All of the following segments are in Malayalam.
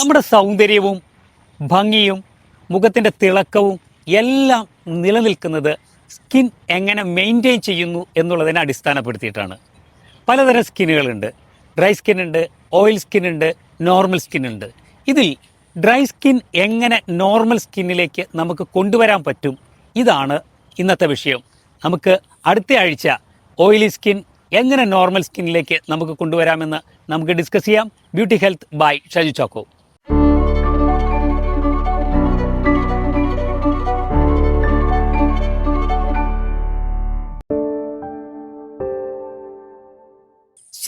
നമ്മുടെ സൗന്ദര്യവും ഭംഗിയും മുഖത്തിന്റെ തിളക്കവും എല്ലാം നിലനിൽക്കുന്നത് സ്കിൻ എങ്ങനെ മെയിന്റെയിൻ ചെയ്യുന്നു എന്നുള്ളതിനെ അടിസ്ഥാനപ്പെടുത്തിയിട്ടാണ്. പലതരം സ്കിന്നുകളുണ്ട്. ഡ്രൈ സ്കിൻ ഉണ്ട് ഓയിൽ സ്കിൻ ഉണ്ട് നോർമൽ സ്കിൻ ഉണ്ട് ഇതിൽ ഡ്രൈ സ്കിൻ എങ്ങനെ നോർമൽ സ്കിന്നിലേക്ക് നമുക്ക് കൊണ്ടുവരാൻ പറ്റും? ഇതാണ് ഇന്നത്തെ വിഷയം. നമുക്ക് അടുത്ത ആഴ്ച ഓയിലി സ്കിൻ എങ്ങനെ നോർമൽ സ്കിന്നിലേക്ക് നമുക്ക് കൊണ്ടുവരാമെന്ന് നമുക്ക് ഡിസ്കസ് ചെയ്യാം. Beauty health by Shaju Chacko.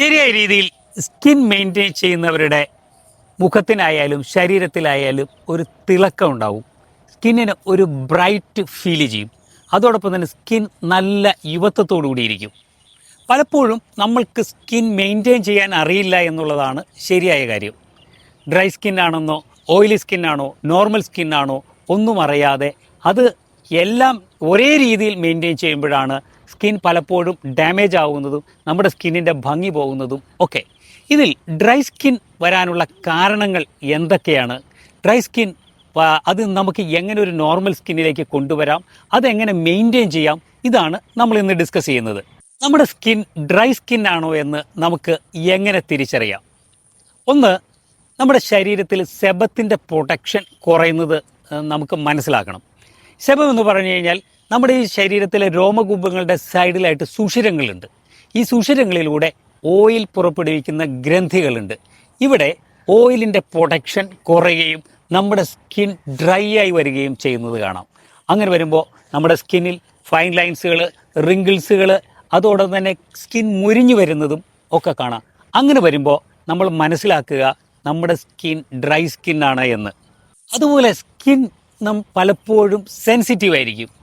ശരിയായ രീതിയിൽ സ്കിൻ മെയിന്റെയിൻ ചെയ്യുന്നവരുടെ മുഖത്തിനായാലും ശരീരത്തിലായാലും ഒരു തിളക്കം ഉണ്ടാവും. സ്കിന്നിന് ഒരു ബ്രൈറ്റ് ഫീൽ ചെയ്യും. അതോടൊപ്പം തന്നെ സ്കിൻ നല്ല യുവത്വത്തോടു കൂടിയിരിക്കും പലപ്പോഴും നമ്മൾക്ക് സ്കിൻ മെയിന്റെയിൻ ചെയ്യാൻ അറിയില്ല എന്നുള്ളതാണ് ശരിയായ കാര്യം. ഡ്രൈ സ്കിൻ ആണെന്നോ ഓയിലി സ്കിൻ ആണോ നോർമൽ സ്കിൻ ആണോ ഒന്നും അറിയാതെ അത് എല്ലാം ഒരേ രീതിയിൽ മെയിന്റെയിൻ ചെയ്യുമ്പോഴാണ് സ്കിൻ പലപ്പോഴും ഡാമേജ് ആവുന്നതും നമ്മുടെ സ്കിന്നിന്റെ ഭംഗി പോകുന്നതും ഒക്കെ. ഇതിൽ ഡ്രൈ സ്കിൻ വരാനുള്ള കാരണങ്ങൾ എന്തൊക്കെയാണ്? ഡ്രൈ സ്കിൻ അത് നമുക്ക് എങ്ങനെ ഒരു നോർമൽ സ്കിന്നിലേക്ക് കൊണ്ടുവരാം? അതെങ്ങനെ മെയിന്റെയിൻ ചെയ്യാം? ഇതാണ് നമ്മൾ ഇന്ന് ഡിസ്കസ് ചെയ്യുന്നത്. നമ്മുടെ സ്കിൻ ഡ്രൈ സ്കിൻ ആണോ എന്ന് നമുക്ക് എങ്ങനെ തിരിച്ചറിയാം? ഒന്ന് നമ്മുടെ ശരീരത്തിൽ സെബത്തിന്റെ പ്രൊട്ടക്ഷൻ കുറയുന്നത് നമുക്ക് മനസ്സിലാക്കണം. സെബം എന്ന് പറഞ്ഞു കഴിഞ്ഞാൽ നമ്മുടെ ഈ ശരീരത്തിലെ രോമകൂപങ്ങളുടെ സൈഡിലായിട്ട് സുഷിരങ്ങളുണ്ട്. ഈ സുഷിരങ്ങളിലൂടെ ഓയിൽ പുറപ്പെടുവിക്കുന്ന ഗ്രന്ഥികളുണ്ട്. ഇവിടെ ഓയിലിന്റെ പ്രൊഡക്ഷൻ കുറയുകയും നമ്മുടെ സ്കിൻ ഡ്രൈ ആയി വരികയും ചെയ്യുന്നത് കാണാം. അങ്ങനെ വരുമ്പോൾ നമ്മുടെ സ്കിന്നിൽ ഫൈൻ ലൈൻസുകൾ റിങ്കിൾസുകൾ അതോടൊപ്പം തന്നെ സ്കിൻ മുരിഞ്ഞു വരുന്നതും ഒക്കെ കാണാം. അങ്ങനെ വരുമ്പോൾ നമ്മൾ മനസ്സിലാക്കുക നമ്മുടെ സ്കിൻ ഡ്രൈ സ്കിന്നാണ് എന്ന്. അതുപോലെ സ്കിൻ നം പലപ്പോഴും സെൻസിറ്റീവ് ആയിരിക്കും.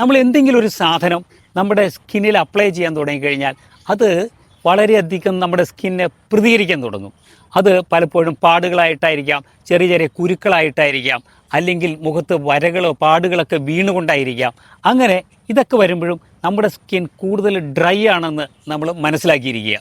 നമ്മൾ എന്തെങ്കിലും ഒരു സാധനം നമ്മുടെ സ്കിന്നിൽ അപ്ലൈ ചെയ്യാൻ തുടങ്ങിക്കഴിഞ്ഞാൽ അത് വളരെയധികം നമ്മുടെ സ്കിന്നെ പ്രതികരിക്കാൻ തുടങ്ങും. അത് പലപ്പോഴും പാടുകളായിട്ടായിരിക്കാം ചെറിയ ചെറിയ കുരുക്കളായിട്ടായിരിക്കാം അല്ലെങ്കിൽ മുഖത്ത് വരകളോ പാടുകളൊക്കെ വീണുകൊണ്ടായിരിക്കാം. അങ്ങനെ ഇതൊക്കെ വരുമ്പോഴും നമ്മുടെ സ്കിൻ കൂടുതൽ ഡ്രൈ ആണെന്ന് നമ്മൾ മനസ്സിലാക്കിയിരിക്കുക.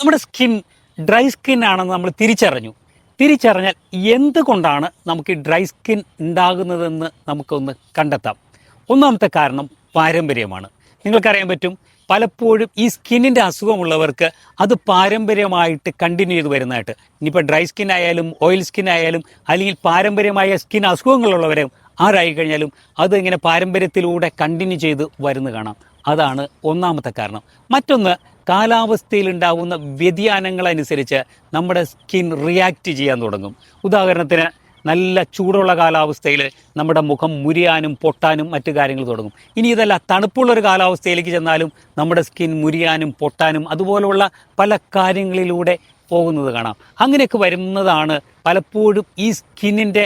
നമ്മുടെ സ്കിൻ ഡ്രൈ സ്കിൻ ആണെന്ന് നമ്മൾ തിരിച്ചറിഞ്ഞു. തിരിച്ചറിഞ്ഞാൽ എന്തുകൊണ്ടാണ് നമുക്ക് ഡ്രൈ സ്കിൻ ഉണ്ടാകുന്നതെന്ന് നമുക്കൊന്ന് കണ്ടെത്താം. ഒന്നാമത്തെ കാരണം പാരമ്പര്യമാണ്. നിങ്ങൾക്കറിയാൻ പറ്റും പലപ്പോഴും ഈ സ്കിന്നിന്റെ അസുഖമുള്ളവർക്ക് അത് പാരമ്പര്യമായിട്ട് കണ്ടിന്യൂ ചെയ്ത് വരുന്നതായിട്ട്. ഇനിയിപ്പോൾ ഡ്രൈ സ്കിൻ ആയാലും ഓയിൽ സ്കിൻ ആയാലും അല്ലെങ്കിൽ പാരമ്പര്യമായ സ്കിൻ അസുഖങ്ങളുള്ളവരെ ആരായി കഴിഞ്ഞാലും അത് ഇങ്ങനെ പാരമ്പര്യത്തിലൂടെ കണ്ടിന്യൂ ചെയ്ത് വരുന്നു കാണാം. അതാണ് ഒന്നാമത്തെ കാരണം. മറ്റൊന്ന് കാലാവസ്ഥയിലുണ്ടാവുന്ന വ്യതിയാനങ്ങളനുസരിച്ച് നമ്മുടെ സ്കിൻ റിയാക്റ്റ് ചെയ്യാൻ തുടങ്ങും. ഉദാഹരണത്തിന് നല്ല ചൂടുള്ള കാലാവസ്ഥയിൽ നമ്മുടെ മുഖം മുരിയാനും പൊട്ടാനും മറ്റു കാര്യങ്ങൾ തുടങ്ങും. ഇനി ഇതല്ല തണുപ്പുള്ളൊരു കാലാവസ്ഥയിലേക്ക് ചെന്നാലും നമ്മുടെ സ്കിൻ മുരിയാനും പൊട്ടാനും അതുപോലുള്ള പല കാര്യങ്ങളിലൂടെ പോകുന്നത് കാണാം. അങ്ങനെയൊക്കെ വരുന്നതാണ് പലപ്പോഴും ഈ സ്കിന്നിന്റെ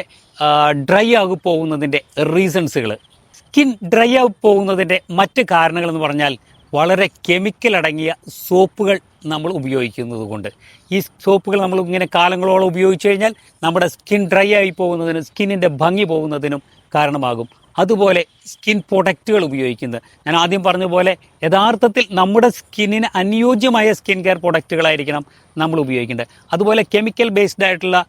ഡ്രൈ ആകി പോകുന്നതിന്റെ റീസൺസുകൾ സ്കിൻ ഡ്രൈ ആകു പോകുന്നതിന്റെ മറ്റ് കാരണങ്ങളെന്ന് പറഞ്ഞാൽ വളരെ കെമിക്കൽ അടങ്ങിയ സോപ്പുകൾ നമ്മൾ ഉപയോഗിക്കുന്നത് കൊണ്ട്. ഈ സോപ്പുകൾ നമ്മൾ ഇങ്ങനെ കാലങ്ങളോളം ഉപയോഗിച്ചു കഴിഞ്ഞാൽ നമ്മുടെ സ്കിൻ ഡ്രൈ ആയി പോകുന്നതിനും സ്കിന്നിന്റെ ഭംഗി പോകുന്നതിനും കാരണമാകും. അതുപോലെ സ്കിൻ പ്രൊഡക്റ്റുകൾ ഉപയോഗിക്കുന്നത്. ഞാൻ ആദ്യം പറഞ്ഞ പോലെ യഥാർത്ഥത്തിൽ നമ്മുടെ സ്കിന്നിന് അനുയോജ്യമായ സ്കിൻ കെയർ പ്രൊഡക്റ്റുകളായിരിക്കണം നമ്മൾ ഉപയോഗിക്കേണ്ടത്. അതുപോലെ കെമിക്കൽ ബേസ്ഡ് ആയിട്ടുള്ള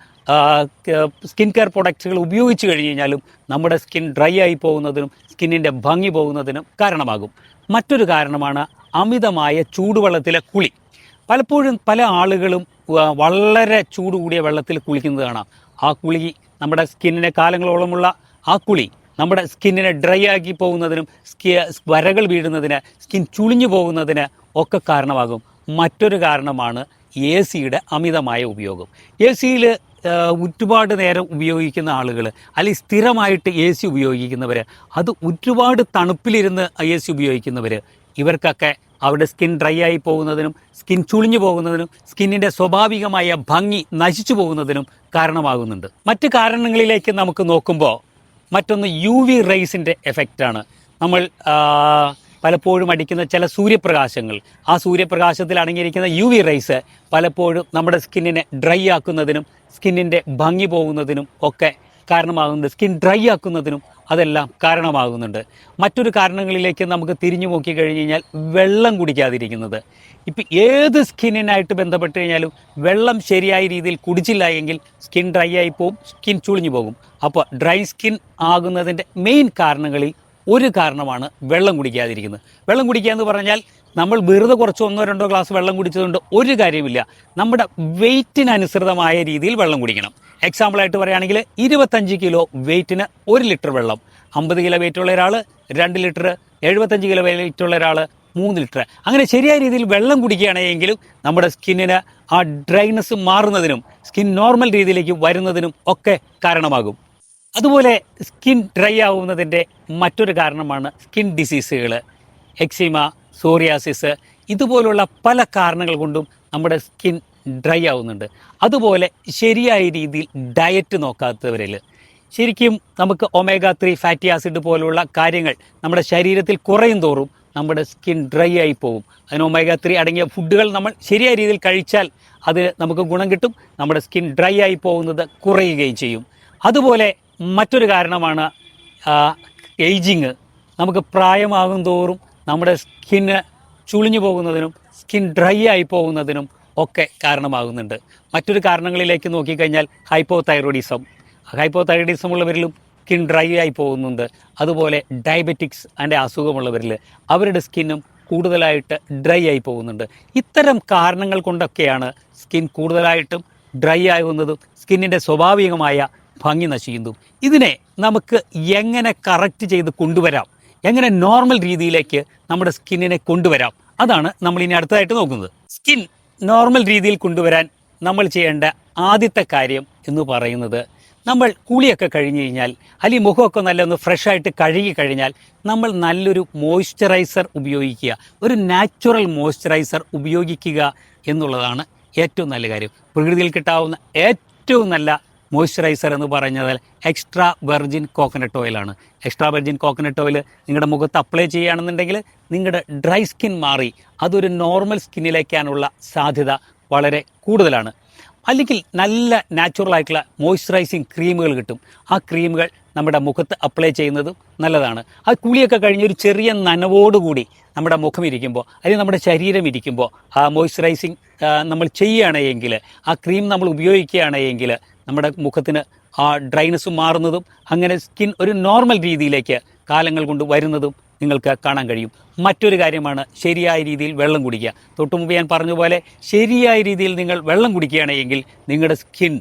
സ്കിൻ കെയർ പ്രൊഡക്റ്റുകൾ ഉപയോഗിച്ച് കഴിഞ്ഞ് കഴിഞ്ഞാലും നമ്മുടെ സ്കിൻ ഡ്രൈ ആയി പോകുന്നതിനും സ്കിന്നിന്റെ ഭംഗി പോകുന്നതിനും കാരണമാകും. മറ്റൊരു കാരണമാണ് അമിതമായ ചൂടുവെള്ളത്തിലെ കുളി. പലപ്പോഴും പല ആളുകളും വളരെ ചൂട് കൂടിയ വെള്ളത്തിൽ കുളിക്കുന്നത് കാണാം. ആ കുളി നമ്മുടെ സ്കിന്നിനെ കാലങ്ങളോളമുള്ള ആ കുളി നമ്മുടെ സ്കിന്നിനെ ഡ്രൈ ആക്കി പോകുന്നതിനും സ്കി വരകൾ വീഴുന്നതിന് സ്കിൻ ചുളിഞ്ഞു പോകുന്നതിന് ഒക്കെ കാരണമാകും. മറ്റൊരു കാരണമാണ് എ സിയുടെ അമിതമായ ഉപയോഗം. എ സിയിൽ ഒരുപാട് നേരം ഉപയോഗിക്കുന്ന ആളുകൾ അല്ലെങ്കിൽ സ്ഥിരമായിട്ട് എ സി ഉപയോഗിക്കുന്നവർ അത് ഒരുപാട് തണുപ്പിലിരുന്ന് എ സി ഉപയോഗിക്കുന്നവർ ഇവർക്കൊക്കെ അവരുടെ സ്കിൻ ഡ്രൈ ആയി പോകുന്നതിനും സ്കിൻ ചുളിഞ്ഞു പോകുന്നതിനും സ്കിന്നിന്റെ സ്വാഭാവികമായ ഭംഗി നശിച്ചു പോകുന്നതിനും കാരണമാകുന്നുണ്ട്. മറ്റ് കാരണങ്ങളിലേക്ക് നമുക്ക് നോക്കുമ്പോൾ മറ്റൊന്ന് യു വി റൈസിന്റെ എഫക്റ്റാണ് നമ്മൾ പലപ്പോഴും അടിക്കുന്ന ചില സൂര്യപ്രകാശങ്ങൾ. ആ സൂര്യപ്രകാശത്തിൽ അടങ്ങിയിരിക്കുന്ന യു വി റൈസ് പലപ്പോഴും നമ്മുടെ സ്കിന്നിനെ ഡ്രൈ ആക്കുന്നതിനും സ്കിന്നിന്റെ ഭംഗി പോകുന്നതിനും ഒക്കെ കാരണമാകുന്നത് സ്കിൻ ഡ്രൈ ആക്കുന്നതിനും അതെല്ലാം കാരണമാകുന്നുണ്ട്. മറ്റൊരു കാരണങ്ങളിലേക്ക് നമുക്ക് തിരിഞ്ഞു നോക്കി കഴിഞ്ഞ് കഴിഞ്ഞാൽ വെള്ളം കുടിക്കാതിരിക്കുന്നത്. ഇപ്പം ഏത് സ്കിന്നിനായിട്ട് ബന്ധപ്പെട്ട് കഴിഞ്ഞാലും വെള്ളം ശരിയായ രീതിയിൽ കുടിച്ചില്ല എങ്കിൽ സ്കിൻ ഡ്രൈ ആയി പോകും സ്കിൻ ചുളിഞ്ഞു പോകും. അപ്പോൾ ഡ്രൈ സ്കിൻ ആകുന്നതിന്റെ മെയിൻ കാരണങ്ങളിൽ ഒരു കാരണമാണ് വെള്ളം കുടിക്കാതിരിക്കുന്നത്. വെള്ളം കുടിക്കുക എന്ന് പറഞ്ഞാൽ നമ്മൾ വെറുതെ കുറച്ച് ഒന്നോ രണ്ടോ ഗ്ലാസ് വെള്ളം കുടിച്ചതുകൊണ്ട് ഒരു കാര്യമില്ല. നമ്മുടെ വെയിറ്റിനനുസൃതമായ രീതിയിൽ വെള്ളം കുടിക്കണം. എക്സാമ്പിളായിട്ട് പറയുകയാണെങ്കിൽ ഇരുപത്തഞ്ച് കിലോ വെയിറ്റിന് ഒരു ലിറ്റർ വെള്ളം. അമ്പത് കിലോ വെയിറ്റുള്ള ഒരാൾ രണ്ട് ലിറ്റർ എഴുപത്തഞ്ച് കിലോ വെയിറ്റുള്ള ഒരാൾ മൂന്ന് ലിറ്റർ. അങ്ങനെ ശരിയായ രീതിയിൽ വെള്ളം കുടിക്കുകയാണെങ്കിലും നമ്മുടെ സ്കിന്നിന് ആ ഡ്രൈനസ് മാറുന്നതിനും സ്കിൻ നോർമൽ രീതിയിലേക്ക് വരുന്നതിനും ഒക്കെ കാരണമാകും. അതുപോലെ സ്കിൻ ഡ്രൈ ആവുന്നതിന്റെ മറ്റൊരു കാരണമാണ് സ്കിൻ ഡിസീസുകൾ എക്സിമ സോറിയാസിസ് ഇതുപോലുള്ള പല കാരണങ്ങൾ കൊണ്ടും നമ്മുടെ സ്കിൻ ഡ്രൈ ആവുന്നുണ്ട്. അതുപോലെ ശരിയായ രീതിയിൽ ഡയറ്റ് നോക്കാത്തവരിൽ ശരിക്കും നമുക്ക് ഒമേഗ ത്രീ ഫാറ്റി ആസിഡ് പോലുള്ള കാര്യങ്ങൾ നമ്മുടെ ശരീരത്തിൽ കുറയും തോറും നമ്മുടെ സ്കിൻ ഡ്രൈ ആയി പോകും. അതിന് ഒമേഗ ത്രീ അടങ്ങിയ ഫുഡുകൾ നമ്മൾ ശരിയായ രീതിയിൽ കഴിച്ചാൽ അത് നമുക്ക് ഗുണം കിട്ടും. നമ്മുടെ സ്കിൻ ഡ്രൈ ആയി പോകുന്നത് കുറയുകയും ചെയ്യും. അതുപോലെ മറ്റൊരു കാരണമാണ് ഏജിങ്. നമുക്ക് പ്രായമാകും തോറും നമ്മുടെ സ്കിന്ന് ചുളിഞ്ഞു പോകുന്നതിനും സ്കിൻ ഡ്രൈ ആയി പോകുന്നതിനും ഒക്കെ കാരണമാകുന്നുണ്ട്. മറ്റൊരു കാരണങ്ങളിലേക്ക് നോക്കിക്കഴിഞ്ഞാൽ ഹൈപ്പോ തൈറോയിഡിസം ഹൈപ്പോ തൈറോയിഡിസം ഉള്ളവരിലും സ്കിൻ ഡ്രൈ ആയി പോകുന്നുണ്ട്. അതുപോലെ ഡയബറ്റിക്സ് അതിന്റെ അസുഖമുള്ളവരിൽ അവരുടെ സ്കിന്നും കൂടുതലായിട്ട് ഡ്രൈ ആയി പോകുന്നുണ്ട്. ഇത്തരം കാരണങ്ങൾ കൊണ്ടൊക്കെയാണ് സ്കിൻ കൂടുതലായിട്ടും ഡ്രൈ ആകുന്നതും സ്കിന്നിന്റെ സ്വാഭാവികമായ ഭംഗി നശിക്കുന്നതും. ഇതിനെ നമുക്ക് എങ്ങനെ കറക്റ്റ് ചെയ്ത് കൊണ്ടുവരാം? എങ്ങനെ നോർമൽ രീതിയിലേക്ക് നമ്മുടെ സ്കിന്നിനെ കൊണ്ടുവരാം? അതാണ് നമ്മൾ ഇനി അടുത്തതായിട്ട് നോക്കുന്നത്. സ്കിൻ നോർമൽ രീതിയിൽ കൊണ്ടുവരാൻ നമ്മൾ ചെയ്യേണ്ട ആദ്യത്തെ കാര്യം എന്ന് പറയുന്നത് നമ്മൾ കുളിയൊക്കെ കഴിഞ്ഞ് കഴിഞ്ഞാൽ അല്ലെങ്കിൽ മുഖമൊക്കെ നല്ല ഒന്ന് ഫ്രഷായിട്ട് കഴുകി കഴിഞ്ഞാൽ നമ്മൾ നല്ലൊരു മോയ്സ്ചറൈസർ ഉപയോഗിക്കുക. ഒരു നാച്ചുറൽ മോയ്സ്ചറൈസർ ഉപയോഗിക്കുക എന്നുള്ളതാണ് ഏറ്റവും നല്ല കാര്യം. പ്രകൃതിയിൽ കിട്ടാവുന്ന ഏറ്റവും നല്ല മോയ്സ്ചറൈസർ എന്ന് പറഞ്ഞാൽ എക്സ്ട്രാ വെർജിൻ കോക്കനട്ട് ഓയിലാണ് എക്സ്ട്രാ വെർജിൻ കോക്കനട്ട് ഓയിൽ നിങ്ങളുടെ മുഖത്ത് അപ്ലൈ ചെയ്യുകയാണെന്നുണ്ടെങ്കിൽ നിങ്ങളുടെ ഡ്രൈ സ്കിൻ മാറി അതൊരു നോർമൽ സ്കിന്നിലേക്കാനുള്ള സാധ്യത വളരെ കൂടുതലാണ്. അല്ലെങ്കിൽ നല്ല നാച്ചുറൽ ആയിട്ടുള്ള മോയ്സ്ചറൈസിങ് ക്രീമുകൾ കിട്ടും. ആ ക്രീമുകൾ നമ്മുടെ മുഖത്ത് അപ്ലൈ ചെയ്യുന്നതും നല്ലതാണ്. ആ കുളിയൊക്കെ കഴിഞ്ഞ് ഒരു ചെറിയ നനവോടുകൂടി നമ്മുടെ മുഖം ഇരിക്കുമ്പോൾ അല്ലെങ്കിൽ നമ്മുടെ ശരീരം ഇരിക്കുമ്പോൾ ആ മോയ്സ്ചറൈസിങ് നമ്മൾ ചെയ്യുകയാണെങ്കിൽ ആ ക്രീം നമ്മൾ ഉപയോഗിക്കുകയാണെങ്കിൽ നമ്മുടെ മുഖത്തിന് ആ ഡ്രൈനസ് മാറുന്നതും അങ്ങനെ സ്കിൻ ഒരു നോർമൽ രീതിയിലേക്ക് കാലങ്ങൾ കൊണ്ട് വരുന്നതും നിങ്ങൾക്ക് കാണാൻ കഴിയും. മറ്റൊരു കാര്യമാണ് ശരിയായ രീതിയിൽ വെള്ളം കുടിക്കുക. തൊട്ടു മുമ്പ് ഞാൻ പറഞ്ഞ പോലെ ശരിയായ രീതിയിൽ നിങ്ങൾ വെള്ളം കുടിക്കുകയാണെങ്കിൽ നിങ്ങളുടെ സ്കിൻ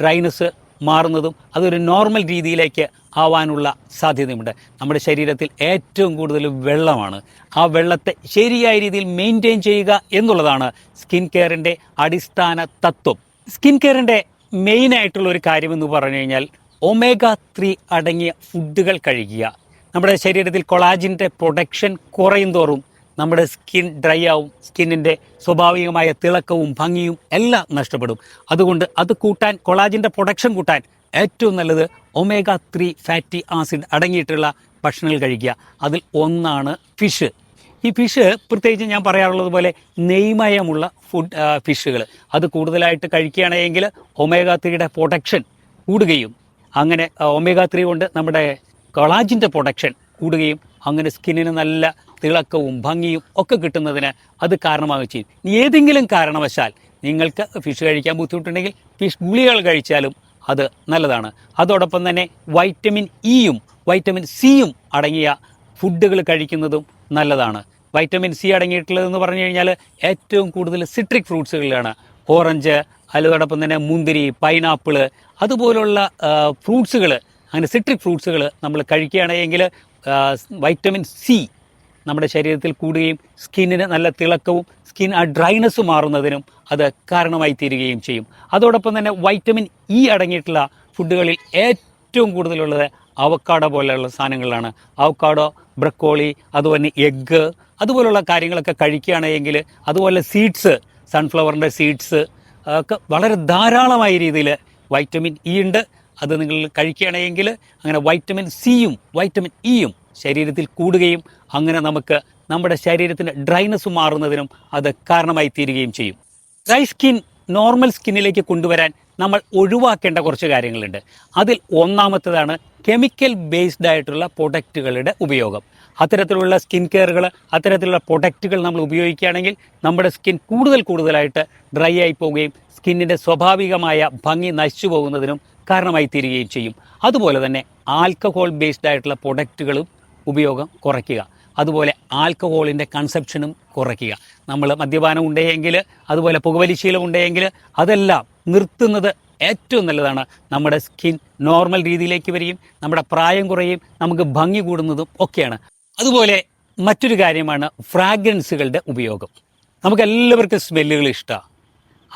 ഡ്രൈനസ് മാറുന്നതും അതൊരു നോർമൽ രീതിയിലേക്ക് ആവാനുള്ള സാധ്യതയുണ്ട് നമ്മുടെ ശരീരത്തിൽ ഏറ്റവും കൂടുതൽ വെള്ളമാണ്. ആ വെള്ളത്തെ ശരിയായ രീതിയിൽ മെയിന്റെയിൻ ചെയ്യുക എന്നുള്ളതാണ് സ്കിൻ കെയറിന്റെ അടിസ്ഥാന തത്വം. സ്കിൻ കെയറിന്റെ മെയിൻ ആയിട്ടുള്ള ഒരു കാര്യമെന്ന് പറഞ്ഞു കഴിഞ്ഞാൽ ഒമേഗ ത്രീ അടങ്ങിയ ഫുഡുകൾ കഴിക്കുക. നമ്മുടെ ശരീരത്തിൽ കൊളാജിന്റെ പ്രൊഡക്ഷൻ കുറയും തോറും നമ്മുടെ സ്കിൻ ഡ്രൈ ആവും സ്കിന്നിന്റെ സ്വാഭാവികമായ തിളക്കവും ഭംഗിയും എല്ലാം നഷ്ടപ്പെടും. അതുകൊണ്ട് അത് കൂട്ടാൻ കൊളാജിന്റെ പ്രൊഡക്ഷൻ കൂട്ടാൻ ഏറ്റവും നല്ലത് ഒമേഗ ത്രീ ഫാറ്റി ആസിഡ് അടങ്ങിയിട്ടുള്ള ഭക്ഷണങ്ങൾ കഴിക്കുക. അതിൽ ഒന്നാണ് ഫിഷ്. ഈ ഫിഷ് പ്രത്യേകിച്ച് ഞാൻ പറയാറുള്ളത് പോലെ നെയ്മയമുള്ള ഫുഡ് ഫിഷുകൾ. അത് കൂടുതലായിട്ട് കഴിക്കുകയാണെങ്കിൽ ഒമേഗ ത്രീയുടെ പ്രൊഡക്ഷൻ കൂടുകയും അങ്ങനെ ഒമേഗ ത്രീ കൊണ്ട് നമ്മുടെ കൊളാജിന്റെ പ്രൊഡക്ഷൻ കൂടുകയും അങ്ങനെ സ്കിന്നിന് നല്ല തിളക്കവും ഭംഗിയും ഒക്കെ കിട്ടുന്നതിന് അത് കാരണമാകുകയും ചെയ്യും. ഏതെങ്കിലും കാരണവശാൽ നിങ്ങൾക്ക് ഫിഷ് കഴിക്കാൻ ബുദ്ധിമുട്ടുണ്ടെങ്കിൽ ഫിഷ് ഗുളികൾ കഴിച്ചാലും അത് നല്ലതാണ്. അതോടൊപ്പം തന്നെ വൈറ്റമിൻ ഇയും വൈറ്റമിൻ സിയും അടങ്ങിയ ഫുഡുകൾ കഴിക്കുന്നതും നല്ലതാണ്. വൈറ്റമിൻ സി അടങ്ങിയിട്ടുള്ളതെന്ന് പറഞ്ഞു കഴിഞ്ഞാൽ ഏറ്റവും കൂടുതൽ സിട്രിക് ഫ്രൂട്ട്സുകളിലാണ് ഓറഞ്ച് അതോടൊപ്പം തന്നെ മുന്തിരി പൈനാപ്പിൾ അതുപോലുള്ള ഫ്രൂട്ട്സുകൾ അങ്ങനെ സിട്രിക് ഫ്രൂട്ട്സുകൾ നമ്മൾ കഴിക്കുകയാണെങ്കിൽ വൈറ്റമിൻ സി നമ്മുടെ ശരീരത്തിൽ കൂടുകയും സ്കിന്നിന് നല്ല തിളക്കവും സ്കിൻ ആ ഡ്രൈനസ് മാറുന്നതിനും അത് കാരണമായി തീരുകയും ചെയ്യും. അതോടൊപ്പം തന്നെ വൈറ്റമിൻ ഇ അടങ്ങിയിട്ടുള്ള ഫുഡുകളിൽ ഏറ്റവും കൂടുതലുള്ളത് അവക്കാടോ പോലെയുള്ള സാധനങ്ങളാണ് അവക്കാടോ ബ്രക്കോളി അതുപോലെ എഗ്ഗ് അതുപോലുള്ള കാര്യങ്ങളൊക്കെ കഴിക്കുകയാണെങ്കിൽ അതുപോലെ സീഡ്സ് സൺഫ്ലവറിന്റെ സീഡ്സ് ഒക്കെ വളരെ ധാരാളമായ രീതിയിൽ വൈറ്റമിൻ ഇ ഉണ്ട്. അത് നിങ്ങൾ കഴിക്കുകയാണെങ്കിൽ അങ്ങനെ വൈറ്റമിൻ സിയും വൈറ്റമിൻ ഇയും ശരീരത്തിൽ കൂടുകയും അങ്ങനെ നമുക്ക് നമ്മുടെ ശരീരത്തിന്റെ ഡ്രൈനസ് മാറുന്നതിനും അത് കാരണമായി തീരുകയും ചെയ്യും. ഡ്രൈ സ്കിൻ നോർമൽ സ്കിന്നിലേക്ക് കൊണ്ടുവരാൻ നമ്മൾ ഒഴിവാക്കേണ്ട കുറച്ച് കാര്യങ്ങളുണ്ട്. അതിൽ ഒന്നാമത്തേതാണ് കെമിക്കൽ ബേസ്ഡ് ആയിട്ടുള്ള പ്രൊഡക്റ്റുകളുടെ ഉപയോഗം. അത്തരത്തിലുള്ള സ്കിൻ കെയറുകൾ അത്തരത്തിലുള്ള പ്രൊഡക്റ്റുകൾ നമ്മൾ ഉപയോഗിക്കുകയാണെങ്കിൽ നമ്മുടെ സ്കിൻ കൂടുതൽ കൂടുതലായിട്ട് ഡ്രൈ ആയി പോവുകയും സ്കിന്നിന്റെ സ്വാഭാവികമായ ഭംഗി നശിച്ചു പോകുന്നതിനും കാരണമായി തീരുകയും ചെയ്യും. അതുപോലെ തന്നെ ആൽക്കഹോൾ ബേസ്ഡ് ആയിട്ടുള്ള പ്രൊഡക്റ്റുകളും ഉപയോഗം കുറയ്ക്കുക. അതുപോലെ ആൽക്കഹോളിന്റെ കൺസെപ്ഷനും കുറയ്ക്കുക. നമ്മൾ മദ്യപാനം ഉണ്ടെങ്കിൽ അതുപോലെ പുകവലിശീലം ഉണ്ടെങ്കിൽ അതെല്ലാം നിർത്തുന്നത് ഏറ്റവും നല്ലതാണ്. നമ്മുടെ സ്കിൻ നോർമൽ രീതിയിലേക്ക് വരികയും നമ്മുടെ പ്രായം കുറയും നമുക്ക് ഭംഗി കൂടുന്നതും ഒക്കെയാണ്. അതുപോലെ മറ്റൊരു കാര്യമാണ് ഫ്രാഗ്രൻസുകളുടെ ഉപയോഗം. നമുക്കെല്ലാവർക്കും സ്മെല്ലുകൾ ഇഷ്ടമാണ്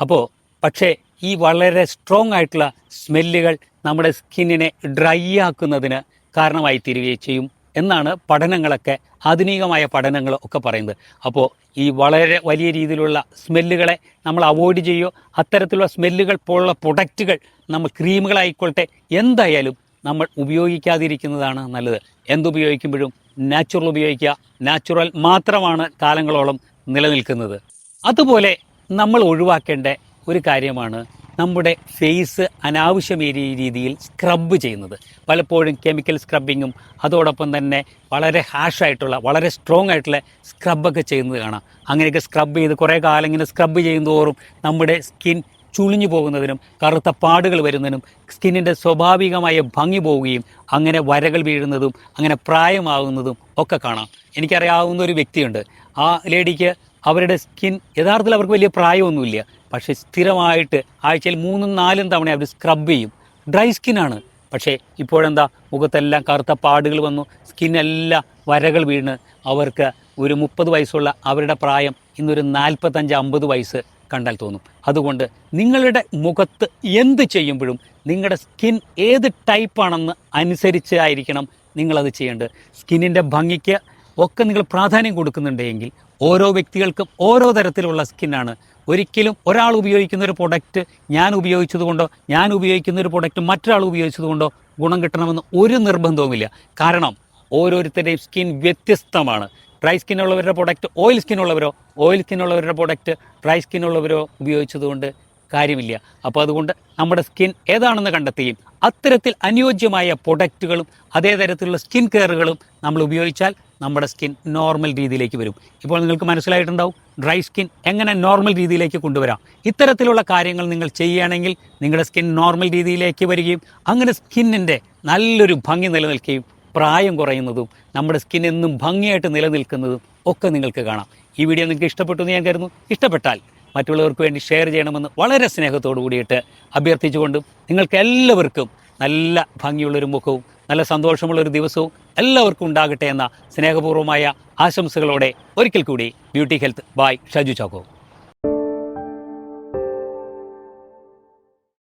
അപ്പോൾ പക്ഷേ ഈ വളരെ സ്ട്രോങ് ആയിട്ടുള്ള സ്മെല്ലുകൾ നമ്മുടെ സ്കിന്നിനെ ഡ്രൈ ആക്കുന്നതിന് കാരണമായി തീരുകയും ചെയ്യും. എന്നാണ് പഠനങ്ങളൊക്കെ ആധുനികമായ പഠനങ്ങൾ ഒക്കെ പറയുന്നത്. അപ്പോൾ ഈ വളരെ വലിയ രീതിയിലുള്ള സ്മെല്ലുകളെ നമ്മൾ അവോയ്ഡ് ചെയ്യുമോ അത്തരത്തിലുള്ള സ്മെല്ലുകൾ പോലുള്ള പ്രൊഡക്റ്റുകൾ നമ്മൾ ക്രീമുകളായിക്കോട്ടെ എന്തായാലും നമ്മൾ ഉപയോഗിക്കാതിരിക്കുന്നതാണ് നല്ലത്. എന്തുപയോഗിക്കുമ്പോഴും നാച്ചുറൽ ഉപയോഗിക്കുക നാച്ചുറൽ മാത്രമാണ് കാലങ്ങളോളം നിലനിൽക്കുന്നത്. അതുപോലെ നമ്മൾ ഒഴിവാക്കേണ്ട ഒരു കാര്യമാണ് നമ്മുടെ ഫേസ് അനാവശ്യമേറിയ രീതിയിൽ സ്ക്രബ് ചെയ്യുന്നത്. പലപ്പോഴും കെമിക്കൽ സ്ക്രബിങ്ങും അതോടൊപ്പം തന്നെ വളരെ ഹാഷായിട്ടുള്ള വളരെ സ്ട്രോങ് ആയിട്ടുള്ള സ്ക്രബൊക്കെ ചെയ്യുന്നത് കാണാം. അങ്ങനെയൊക്കെ സ്ക്രബ് ചെയ്ത് കുറേ കാലം ഇങ്ങനെ സ്ക്രബ് ചെയ്യുന്നതോറും നമ്മുടെ സ്കിൻ ചുളിഞ്ഞു പോകുന്നതിനും കറുത്ത പാടുകൾ വരുന്നതിനും സ്കിന്നിന്റെ സ്വാഭാവികമായ ഭംഗി പോവുകയും അങ്ങനെ വരകൾ വീഴുന്നതും അങ്ങനെ പ്രായമാകുന്നതും ഒക്കെ കാണാം. എനിക്കറിയാവുന്ന ഒരു വ്യക്തിയുണ്ട്. ആ ലേഡിക്ക് അവരുടെ സ്കിൻ യഥാർത്ഥത്തിൽ അവർക്ക് വലിയ പ്രായമൊന്നുമില്ല. പക്ഷേ സ്ഥിരമായിട്ട് ആഴ്ചയിൽ മൂന്നും നാലും തവണ അവർ സ്ക്രബ് ചെയ്യും. ഡ്രൈ സ്കിന്നാണ് പക്ഷേ ഇപ്പോഴെന്താ? മുഖത്തെല്ലാം കറുത്ത പാടുകൾ വന്നു. സ്കിന്നെല്ലാം വരകൾ വീണ്. അവർക്ക് ഒരു മുപ്പത് വയസ്സുള്ള അവരുടെ പ്രായം ഇന്നൊരു നാൽപ്പത്തഞ്ച് അമ്പത് വയസ്സ് കണ്ടാൽ തോന്നും. അതുകൊണ്ട് നിങ്ങളുടെ മുഖത്ത് എന്ത് ചെയ്യുമ്പോഴും നിങ്ങളുടെ സ്കിൻ ഏത് ടൈപ്പാണെന്ന് അനുസരിച്ച് ആയിരിക്കണം നിങ്ങളത് ചെയ്യേണ്ടത്. സ്കിന്നിന്റെ ഭംഗിക്ക് ഒക്കെ നിങ്ങൾ പ്രാധാന്യം കൊടുക്കുന്നുണ്ടെങ്കിൽ ഓരോ വ്യക്തികൾക്കും ഓരോ തരത്തിലുള്ള സ്കിന്നാണ്. ഒരിക്കലും ഒരാൾ ഉപയോഗിക്കുന്ന ഒരു പ്രൊഡക്റ്റ് ഞാൻ ഉപയോഗിച്ചതുകൊണ്ടോ ഞാൻ ഉപയോഗിക്കുന്ന ഒരു പ്രൊഡക്റ്റ് മറ്റൊരാൾ ഉപയോഗിച്ചതുകൊണ്ടോ ഗുണം കിട്ടണമെന്ന് ഒരു നിർബന്ധവുമില്ല. കാരണം ഓരോരുത്തരുടെയും സ്കിൻ വ്യത്യസ്തമാണ്. ഡ്രൈ സ്കിന്നുള്ളവരുടെ പ്രൊഡക്റ്റ് ഓയിൽ സ്കിന്നുള്ളവരോ ഓയിൽ സ്കിന്നുള്ളവരുടെ പ്രൊഡക്റ്റ് ഡ്രൈ സ്കിന്നുള്ളവരോ ഉപയോഗിച്ചതുകൊണ്ട് കാര്യമില്ല. അപ്പോൾ അതുകൊണ്ട് നമ്മുടെ സ്കിൻ ഏതാണെന്ന് കണ്ടെത്തുകയും അത്തരത്തിൽ അനുയോജ്യമായ പ്രൊഡക്റ്റുകളും അതേ തരത്തിലുള്ള സ്കിൻ കെയറുകളും നമ്മൾ ഉപയോഗിച്ചാൽ നമ്മുടെ സ്കിൻ നോർമൽ രീതിയിലേക്ക് വരും. ഇപ്പോൾ നിങ്ങൾക്ക് മനസ്സിലായിട്ടുണ്ടാവും ഡ്രൈ സ്കിൻ എങ്ങനെ നോർമൽ രീതിയിലേക്ക് കൊണ്ടുവരാം. ഇത്തരത്തിലുള്ള കാര്യങ്ങൾ നിങ്ങൾ ചെയ്യുകയാണെങ്കിൽ നിങ്ങളുടെ സ്കിൻ നോർമൽ രീതിയിലേക്ക് വരികയും അങ്ങനെ സ്കിന്നിന്റെ നല്ലൊരു ഭംഗി നിലനിൽക്കുകയും പ്രായം കുറയുന്നതും നമ്മുടെ സ്കിൻ എന്നും ഭംഗിയായിട്ട് നിലനിൽക്കുന്നതും ഒക്കെ നിങ്ങൾക്ക് കാണാം. ഈ വീഡിയോ നിങ്ങൾക്ക് ഇഷ്ടപ്പെട്ടു എന്ന് ഞാൻ കരുതുന്നു. ഇഷ്ടപ്പെട്ടാൽ മറ്റുള്ളവർക്ക് വേണ്ടി ഷെയർ ചെയ്യണമെന്ന് വളരെ സ്നേഹത്തോടു കൂടിയിട്ട് അഭ്യർത്ഥിച്ചുകൊണ്ടും നിങ്ങൾക്ക് എല്ലാവർക്കും നല്ല ഭംഗിയുള്ളൊരു മുഖവും നല്ല സന്തോഷമുള്ളൊരു ദിവസവും എല്ലാവർക്കും ഉണ്ടാകട്ടെ എന്ന സ്നേഹപൂർവമായ ആശംസകളോടെ ഒരിക്കൽ കൂടി beauty health by Shaju Chacko.